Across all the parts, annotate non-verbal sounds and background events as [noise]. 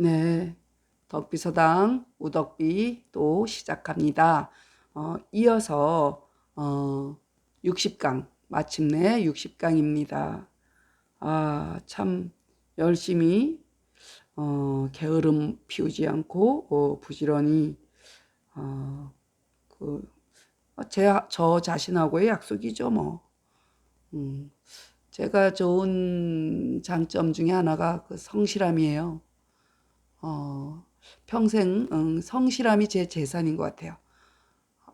네. 덕비서당 우덕비 또 시작합니다. 어, 이어서 어, 60강 마침내 60강입니다. 아, 참 열심히 어, 게으름 피우지 않고 어, 부지런히 어, 그, 제, 저 자신하고의 약속이죠, 뭐. 음, 제가 좋은 장점 중에 하나가 그 성실함이에요. 어, 평생 음, 성실함이 제 재산인 것 같아요.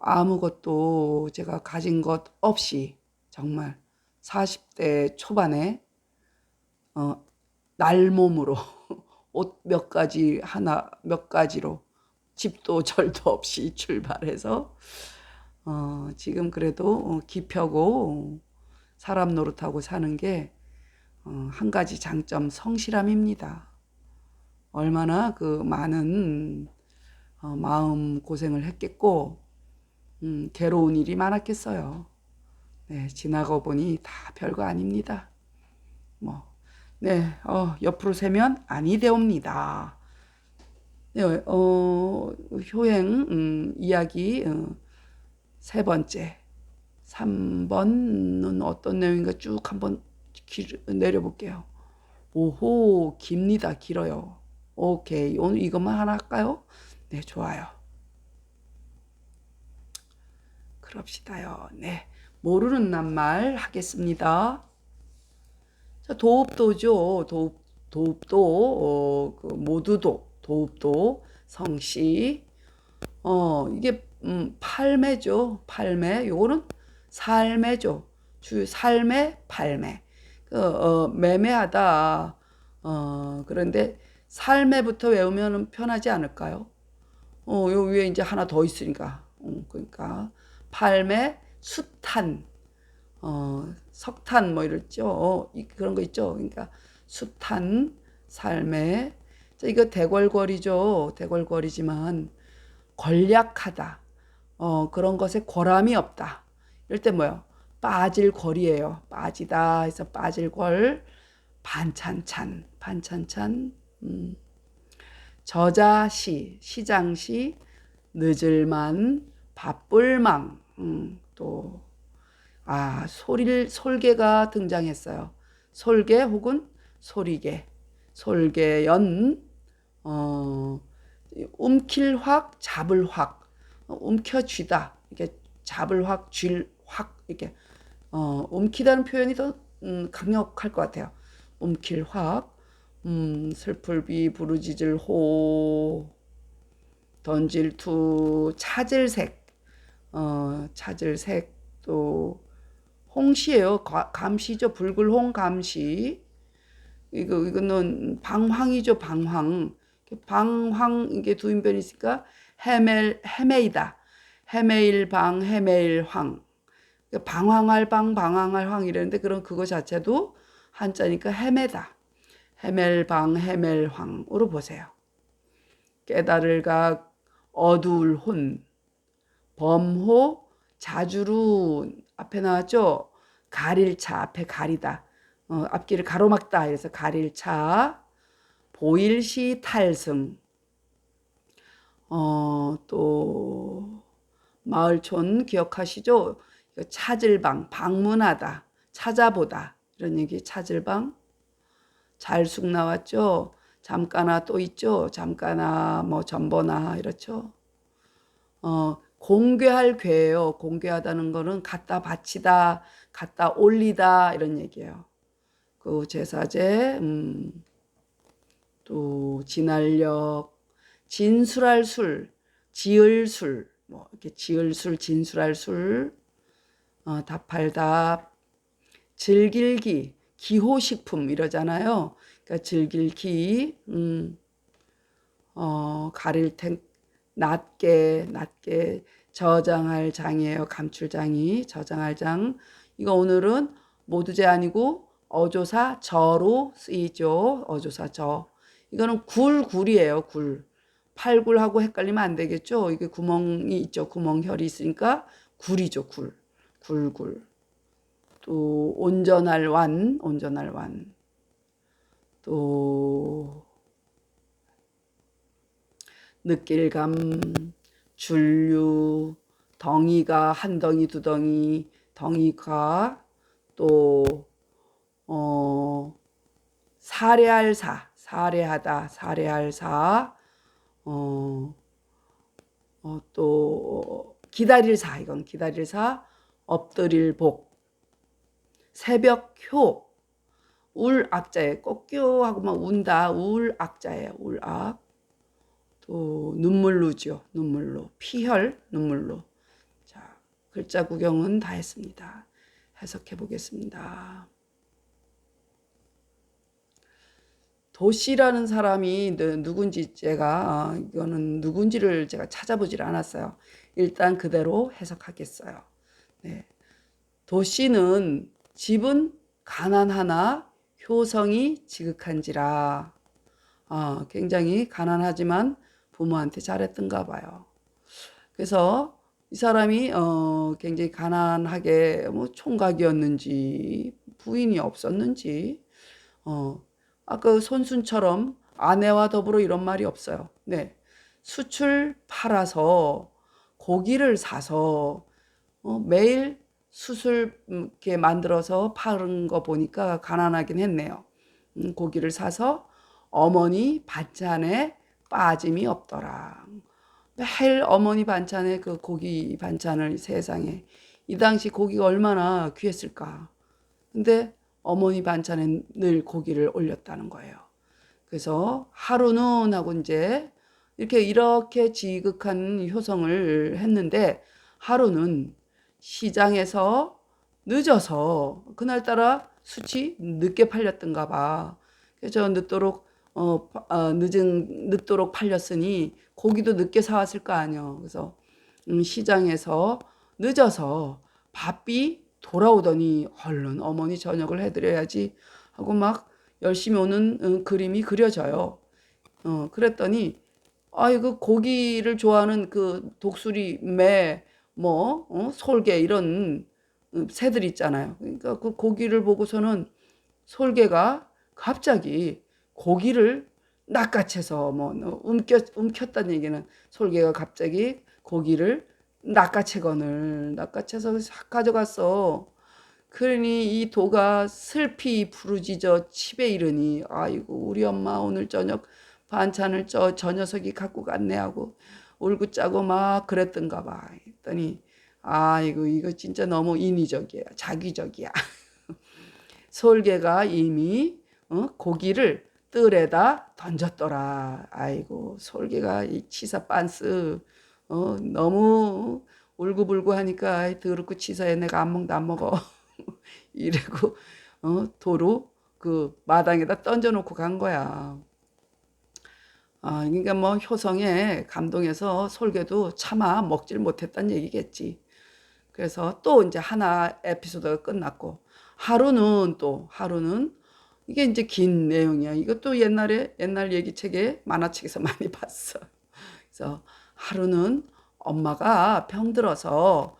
아무것도 제가 가진 것 없이 정말 40대 초반에 어, 날몸으로 [laughs] 옷 몇 가지 하나 몇 가지로 집도 [laughs] 절도 없이 출발해서 어, 지금 그래도 어, 기펴고 사람 노릇하고 사는 게 어, 한 가지 장점 성실함입니다. 얼마나 그 많은 어, 마음 고생을 했겠고 음, 괴로운 일이 많았겠어요. 네, 지나고 보니 다 별거 아닙니다. 뭐, 네, 어, 옆으로 세면 아니 되옵니다. 네, 어, 효행 음, 이야기 어, 세 번째, 3번은 어떤 내용인가 쭉 한번 길, 내려볼게요. 오호, 깁니다. 길어요. 오케이. 오늘 이것만 하나 할까요? 네, 좋아요. 그럽시다요. 네. 모르는 낱말 하겠습니다. 자, 도읍도죠. 도읍, 도읍도, 어, 그 모두도, 도읍도, 성씨. 어, 이게, 음, 팔매죠. 팔매. 요거는 삶매죠. 주, 삶의 팔매. 그, 어, 매매하다. 어, 그런데 삶에부터 외우면 편하지 않을까요? 어, 요 위에 이제 하나 더 있으니까. 어, 그러니까 팔매, 숫탄, 어, 석탄 뭐 이랬죠. 어, 이, 그런 거 있죠. 그러니까 숫탄, 삶에. 자, 이거 대궐거리죠. 대궐거리지만 권략하다. 어, 그런 것에 권함이 없다. 이럴 때 뭐요? 빠질 거리예요. 빠지다 해서 빠질 걸 반찬찬 반찬찬 음. 저자시 시장시 늦을만 바쁠망 음, 또 아 소리를 솔개가 등장했어요. 솔개 혹은 소리개 솔개연 어, 움킬 확 잡을 확 어, 움켜쥐다 이게 잡을 확 쥘확 이렇게 어, 움키다는 표현이 더 음, 강력할 것 같아요. 움킬 확, 음, 슬플비 부르짖을 호, 던질 투, 찾을 색, 어, 찾을 색, 또, 홍시예요. 감시죠. 붉을홍 감시. 이거, 이거는 방황이죠. 방황. 방황, 이게 두 인변이 있으니까 헤멜, 헤메이다. 헤메일 방, 헤메일 황. 방황할 방, 방황할 황 이랬는데 그런 그거 자체도 한자니까 헤매다. 헤멜 방, 헤멜 황으로 보세요. 깨달을 각, 어두울 혼, 범호, 자주루 앞에 나왔죠. 가릴차 앞에 가리다. 어, 앞길을 가로막다. 그래서 가릴차. 보일시 탈승. 어, 또 마을촌 기억하시죠? 찾을 방, 방문하다, 찾아보다 이런 얘기 찾을 방. 잘숙 나왔죠. 잠깐아 또 있죠. 잠깐아 뭐 전보나 이렇죠. 어, 공개할 괴예요. 공개하다는 거는 갖다 바치다, 갖다 올리다 이런 얘기예요. 그 제사제, 음, 또 진할력, 진술할 술, 지을 술, 뭐 이렇게 지을 술, 진술할 술, 어, 답할 답, 즐길기, 기호식품 이러잖아요. 그러니까 즐길 기, 음, 어, 가릴 탱, 낮게, 낮게 저장할 장이에요. 감출 장이 저장할 장. 이거 오늘은 모두제 아니고 어조사 저로 쓰이죠. 어조사 저. 이거는 굴굴이에요. 굴. 팔굴하고 헷갈리면 안 되겠죠. 이게 구멍이 있죠. 구멍혈이 있으니까 굴이죠. 굴. 굴굴. 또 온전할 완, 온전할 완. 또 느낄감, 준류, 덩이가 한 덩이 두 덩이, 덩이가 또 어, 사례할 사, 사례하다, 사례할 사, 어, 어, 또 기다릴 사, 이건 기다릴 사, 엎드릴 복, 새벽 효, 울 악자에 꺾여 하고만 운다, 울 악자예요, 울 악. 또 눈물로죠, 눈물로, 피혈, 눈물로. 자, 글자 구경은 다 했습니다. 해석해 보겠습니다. 도시라는 사람이 누- 누군지 제가 어, 이거는 누군지를 제가 찾아보질 않았어요. 일단 그대로 해석하겠어요. 네. 도시는 집은 가난하나 효성이 지극한지라. 아, 굉장히 가난하지만 부모한테 잘했던가 봐요. 그래서 이 사람이 어, 굉장히 가난하게 뭐 총각이었는지 부인이 없었는지 어, 아까 손순처럼 아내와 더불어 이런 말이 없어요. 네. 수출 팔아서 고기를 사서 어, 매일 수술 음, 이렇게 만들어서 파는 거 보니까 가난하긴 했네요. 음, 고기를 사서 어머니 반찬에 빠짐이 없더라. 매일 어머니 반찬에 그 고기 반찬을 세상에 이 당시 고기가 얼마나 귀했을까. 근데 어머니 반찬에 늘 고기를 올렸다는 거예요. 그래서 하루는 하고 이제 이렇게 이렇게 지극한 효성을 했는데 하루는 시장에서 늦어서 그날따라 수치 늦게 팔렸던가 봐. 그래서 늦도록 어, 파- 어, 늦은 늦도록 팔렸으니 고기도 늦게 사왔을 거 아니야. 그래서 음, 시장에서 늦어서 바삐 돌아오더니 얼른 어머니 저녁을 해드려야지 하고 막 열심히 오는 음, 그림이 그려져요. 어, 그랬더니 아이고 고기를 좋아하는 그 독수리, 매, 뭐 어? 솔개 이런 음, 새들 있잖아요. 그러니까 그 고기를 보고서는 솔개가 갑자기 고기를 낚아채서 뭐 움켜 움켰다는 얘기는 솔개가 갑자기 고기를 낚아채건을 낚아채서 싹 가져갔어. 그러니 이 도가 슬피 부르짖어 집에 이르니 아이고 우리 엄마 오늘 저녁 반찬을 저, 저 녀석이 갖고 갔네 하고 울고 짜고 막 그랬던가 봐. 했더니 아이고 이거 진짜 너무 인위적이야. 자기적이야. [laughs] 솔개가 이미 어? 고기를 뜰에다 던졌더라. 아이고 솔개가 이 치사 빤스 어, 너무 울고불고 하니까 아이, 더럽고 치사해 내가 안 먹다 안 먹어. [laughs] 이래고 어, 도로 그 마당에다 던져놓고 간 거야. 아, 그러니까 뭐 효성에 감동해서 솔개도 차마 먹질 못했단 얘기겠지. 그래서 또 이제 하나 에피소드가 끝났고 하루는 또 하루는 이게 이제 긴 내용이야. 이것도 옛날에 옛날 얘기 책에 만화책에서 [laughs] 많이 봤어. 그래서 하루는 엄마가 병들어서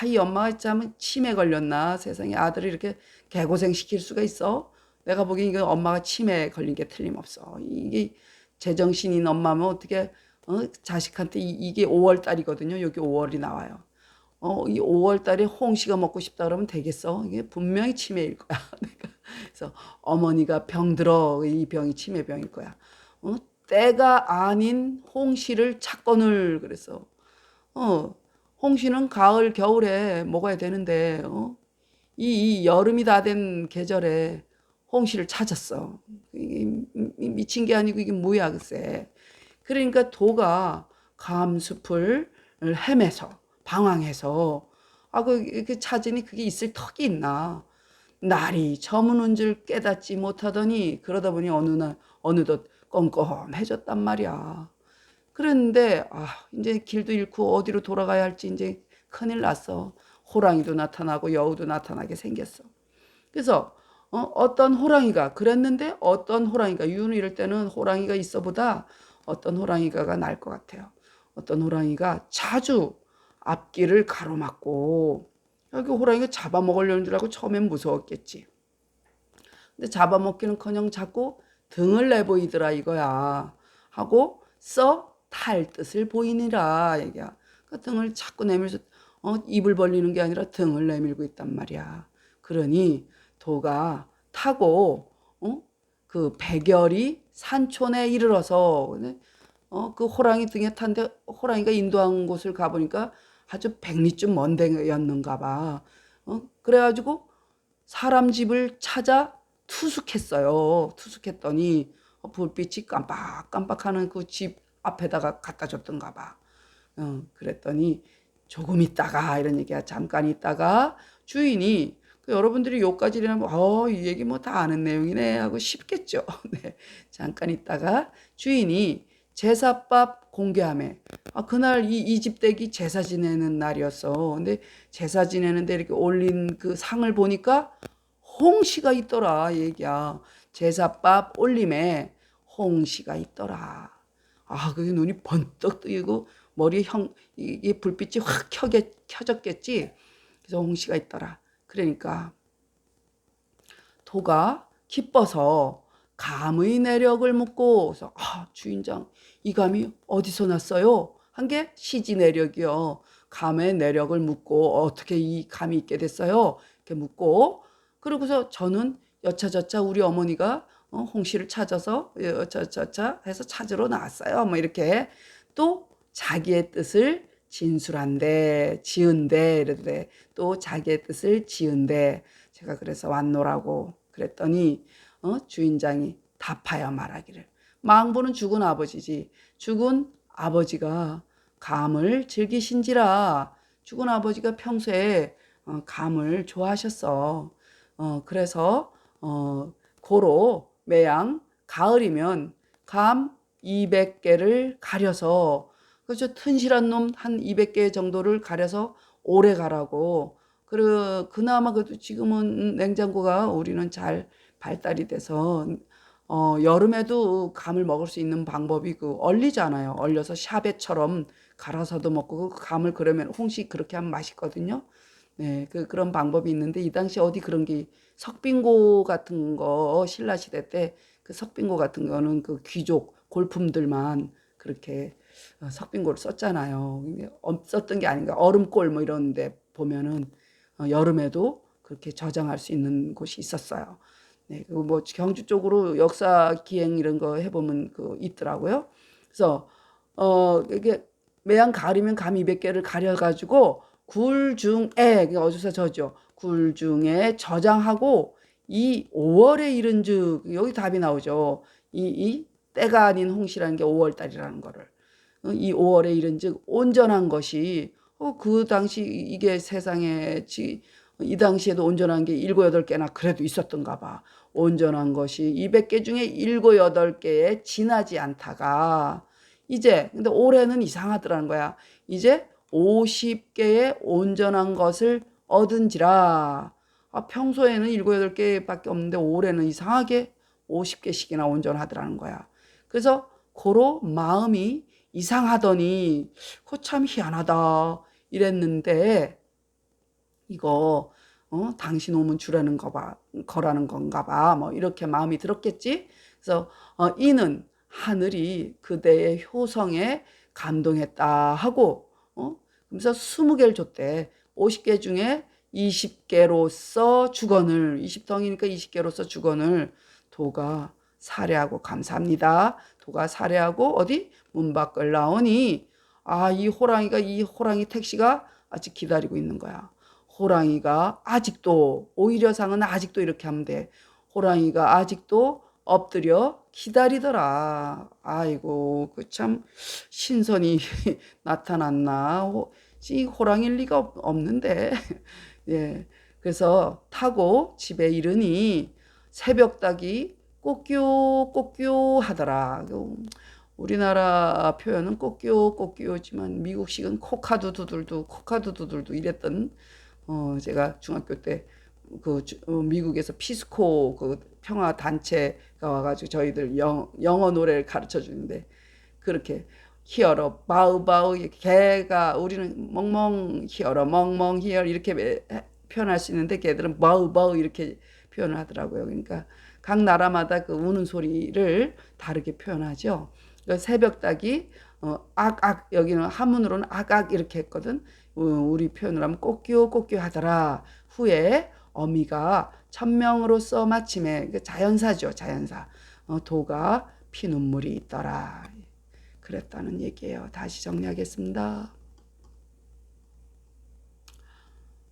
아, 이 엄마가 참 치매 걸렸나 세상에 아들을 이렇게 개고생 시킬 수가 있어? 내가 보기엔 이거 엄마가 치매 걸린 게 틀림없어. 이게 제정신인 엄마면 어떻게 어? 자식한테 이, 이게 5월 달이거든요. 여기 5월이 나와요. 어, 이 5월 달에 홍시가 먹고 싶다 그러면 되겠어? 이게 분명히 치매일 거야. [laughs] 그래서 어머니가 병들어 이 병이 치매병일 거야. 어? 때가 아닌 홍시를 찾거늘 그랬어. 어, 홍시는 가을 겨울에 먹어야 되는데 어? 이, 이 여름이 다 된 계절에 홍시를 찾았어. 미친 게 아니고 이게 뭐야 글쎄. 그러니까 도가 감숲을 헤매서 방황해서 아 그 이렇게 찾으니 그게 있을 턱이 있나. 날이 저무는 줄 깨닫지 못하더니 그러다 보니 어느 날 어느덧 껌껌해졌단 말이야. 그랬는데 아 이제 길도 잃고 어디로 돌아가야 할지 이제 큰일 났어. 호랑이도 나타나고 여우도 나타나게 생겼어. 그래서 어, 어떤 호랑이가 그랬는데 어떤 호랑이가 윤 이럴 때는 호랑이가 있어보다 어떤 호랑이가가 날 것 같아요. 어떤 호랑이가 자주 앞길을 가로막고 여기 호랑이가 잡아먹으려는 줄 알고 처음엔 무서웠겠지. 근데 잡아먹기는커녕 자꾸 등을 내보이더라 이거야. 하고 써 탈 뜻을 보이니라 얘기야. 그 등을 자꾸 내밀면서 어, 입을 벌리는 게 아니라 등을 내밀고 있단 말이야. 그러니 도가 타고 어? 그 백열이 산촌에 이르러서 어, 그 호랑이 등에 탄데 호랑이가 인도한 곳을 가보니까 아주 백리쯤 먼 데였는가 봐. 어? 그래가지고 사람 집을 찾아 투숙했어요. 투숙했더니 불빛이 깜빡깜빡하는 그 집 앞에다가 갖다 줬던가 봐. 어, 그랬더니 조금 있다가 이런 얘기야. 잠깐 있다가 주인이 그 여러분들이 요까지 이러면 어, 이 얘기 뭐 다 아는 내용이네 하고 싶겠죠. [laughs] 네. 잠깐 있다가 주인이 제사밥 공개함에 아, 그날 이 이집댁이 제사 지내는 날이었어. 근데 제사 지내는데 이렇게 올린 그 상을 보니까 홍시가 있더라 얘기야. 제사밥 올림에 홍시가 있더라. 아, 그게 눈이 번뜩 뜨이고 머리에 형, 이게 불빛이 확 켜게, 켜졌겠지. 그래서 홍시가 있더라. 그러니까 도가 기뻐서 감의 내력을 묻고 아, 주인장 이 감이 어디서 났어요? 한 게 시지 내력이요. 감의 내력을 묻고 어떻게 이 감이 있게 됐어요? 이렇게 묻고 그러고서 저는 여차저차 우리 어머니가 어, 홍씨를 찾아서 여차저차 해서 찾으러 나왔어요. 뭐 이렇게 또 자기의 뜻을 진술한데 지은데 이러대 또 자기의 뜻을 지은데 제가 그래서 왔노라고 그랬더니 어, 주인장이 답하여 말하기를. 망보는 죽은 아버지지. 죽은 아버지가 감을 즐기신지라. 죽은 아버지가 평소에 어, 감을 좋아하셨어. 어, 그래서 어, 고로 매양 가을이면 감 200개를 가려서 그저 튼실한 놈 한 200개 정도를 가려서 오래 가라고. 그래 그나마 그래도 지금은 냉장고가 우리는 잘 발달이 돼서 어, 여름에도 감을 먹을 수 있는 방법이 그 얼리잖아요. 얼려서 샤베처럼 갈아서도 먹고 그 감을 그러면 홍시 그렇게 하면 맛있거든요. 네, 그 그런 방법이 있는데 이 당시 어디 그런 게 석빙고 같은 거 신라 시대 때 그 석빙고 같은 거는 그 귀족 골품들만 그렇게 어, 석빙고를 썼잖아요. 없었던 게 아닌가 얼음골 뭐 이런데 보면은 어, 여름에도 그렇게 저장할 수 있는 곳이 있었어요. 네, 그뭐 경주 쪽으로 역사 기행 이런 거 해보면 그 있더라고요. 그래서 어 이게 매양 가리면 감 200개를 가려가지고 굴 중에 어디서 저죠? 굴 중에 저장하고 이 5월에 이른즉 여기 답이 나오죠. 이, 이 때가 아닌 홍시라는 게 5월 달이라는 거를 어, 이 5월에 이른즉 온전한 것이 어, 그 당시 이게 세상에 지, 이 당시에도 온전한 게 7, 8개나 그래도 있었던가 봐. 온전한 것이 200개 중에 7, 8개에 지나지 않다가 이제 근데 올해는 이상하더라는 거야. 이제 50개의 온전한 것을 얻은지라. 아, 평소에는 7, 8개밖에 없는데 올해는 이상하게 50개씩이나 온전하더라는 거야. 그래서 고로 마음이 이상하더니 그거 참 희한하다 이랬는데 이거 어, 당신 오면 주라는 거 봐, 거라는 건가 봐. 뭐 이렇게 마음이 들었겠지. 그래서 어, 이는 하늘이 그대의 효성에 감동했다 하고 어? 그래서 20개를 줬대. 50개 중에 20개로서 주건을 20덩이니까 20개로서 주건을 도가 사례하고 감사합니다. 도가 사례하고 어디 문 밖을 나오니 아 이 호랑이가 이 호랑이 택시가 아직 기다리고 있는 거야. 호랑이가 아직도 오히려 상은 아직도 이렇게 하면 돼. 호랑이가 아직도 엎드려 기다리더라. 아이고 그 참 신선이 [laughs] 나타났나. 이 호랑이일 리가 없, 없는데. [laughs] 예. 그래서 타고 집에 이르니 새벽 닭이 꼬끼오 꼬끼오 하더라. 우리나라 표현은 꼬끼오 꼬끼오지만 미국식은 코카두 두들도 코카두 두들도 이랬던 어 제가 중학교 때 그 미국에서 피스코 그 평화 단체가 와가지고 저희들 영, 영어 노래를 가르쳐 주는데 그렇게 히어로 바우바우 개가 우리는 멍멍 히어로 멍멍 히어로 이렇게 표현할 수 있는데 걔들은 바우바우 이렇게 표현을 하더라고요. 그러니까 각 나라마다 그 우는 소리를 다르게 표현하죠. 그 새벽닭이 어, 악악 여기는 한문으로는 악악 이렇게 했거든. 어, 우리 표현을 하면 꽃기호 꽃기호 하더라. 후에 어미가 천명으로서 마침에 그 자연사죠 자연사 어, 도가 피 눈물이 있더라. 그랬다는 얘기예요. 다시 정리하겠습니다.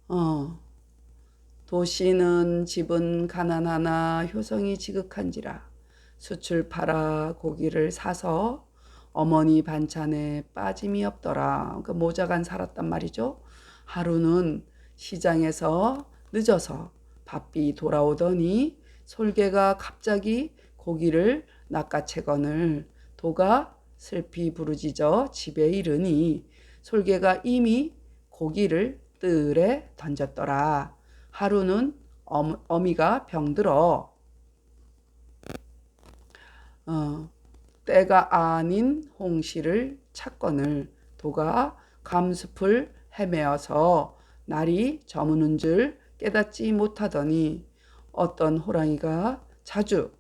어, 도시는 집은 가난하나 효성이 지극한지라 수출 팔아 고기를 사서 어머니 반찬에 빠짐이 없더라. 그 모자간 살았단 말이죠. 하루는 시장에서 늦어서 바삐 돌아오더니 솔개가 갑자기 고기를 낚아채건을 도가 슬피 부르짖어 집에 이르니 솔개가 이미 고기를 뜰에 던졌더라. 하루는 어미, 어미가 병들어. 어, 때가 아닌 홍시를 찾건을 도가 감숲을 헤매어서 날이 저무는 줄 깨닫지 못하더니 어떤 호랑이가 자주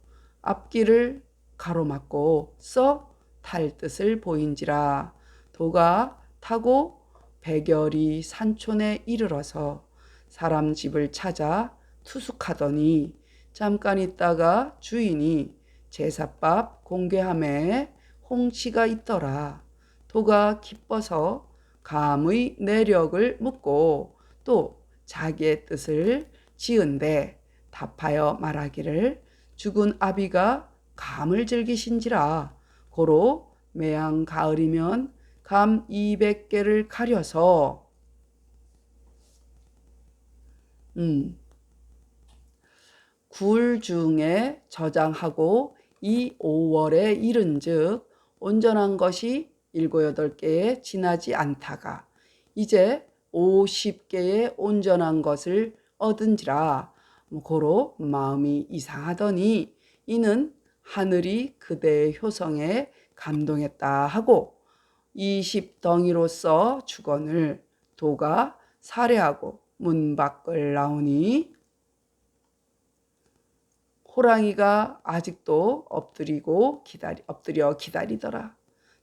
앞길을 가로막고 써 탈 뜻을 보인지라 도가 타고 백열이 산촌에 이르러서 사람 집을 찾아 투숙하더니 잠깐 있다가 주인이 제사밥 공개함에 홍치가 있더라. 도가 기뻐서 감의 내력을 묻고 또 자기의 뜻을 지은데 답하여 말하기를 죽은 아비가 감을 즐기신지라 고로 매양 가을이면 감 200개를 가려서 음, 굴 중에 저장하고 이 5월에 이른즉 온전한 것이 일곱 여덟 개에 지나지 않다가 이제 50개의 온전한 것을 얻은지라 고로 마음이 이상하더니 이는 하늘이 그대의 효성에 감동했다 하고 20덩이로서 주건을 도가 살해하고 문 밖을 나오니 호랑이가 아직도 엎드리고 기다리 엎드려 기다리더라.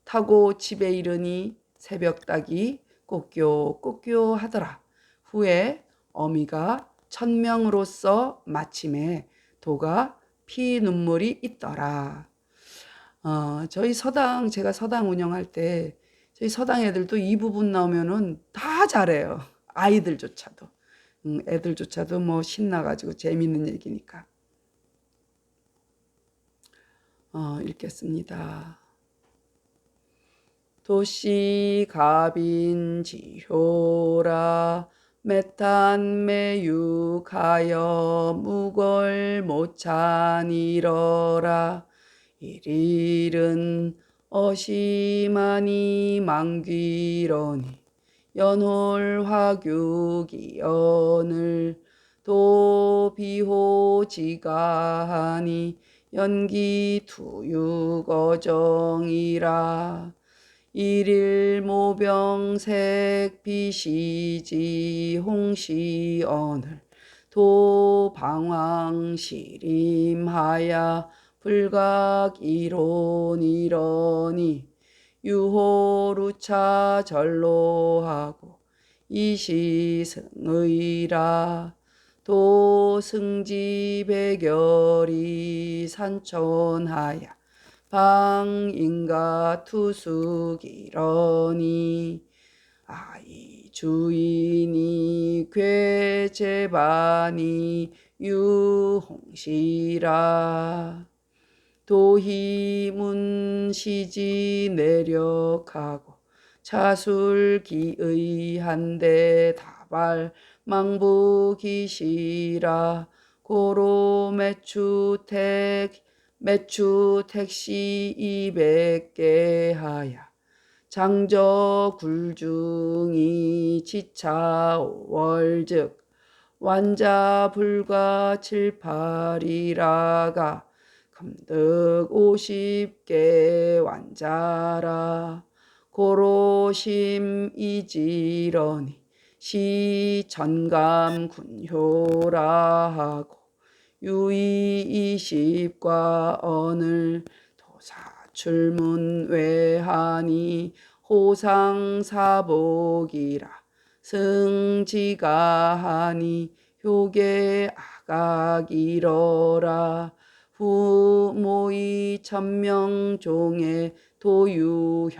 타고 집에 이르니 새벽 닭이 꽃교 하더라. 후에 어미가 천명으로서 마침에 도가 피 눈물이 있더라. 어, 저희 서당 제가 서당 운영할 때 저희 서당 애들도 이 부분 나오면은 다 잘해요. 아이들조차도. 음, 애들조차도 뭐 신나가지고 재밌는 얘기니까. 어, 읽겠습니다. 도시 가빈 지효라 메탄 매육하여 무걸 못찬 이러라 일일은 어시마니 망귀러니 연홀 화규기 연을 도 비호지가하니 연기 투육어정이라. 일일 모병색 비시지 홍시언을 도방황시림하야 불각 이론 이러니 유호루차 절로하고 이시승의라 도승지배결이 산천하야 방인가 투숙이러니 아이 주인이 괴제반이 유홍시라 도희문시지 내력하고 차술기의한데 다발 망부기시라. 고로 매추택 매추택시 이백 개 하야. 장저 굴중이 지차 월즉 완자 불과 칠팔이라가 금득 오십개 완자라. 고로심 이지러니 시 전감 군효라 하고 유이 이십과 언을 도사 사출문 외하니 호상사복이라 승지가 하니 효계 아각이러라 후모이 천명종의 도유혈루러라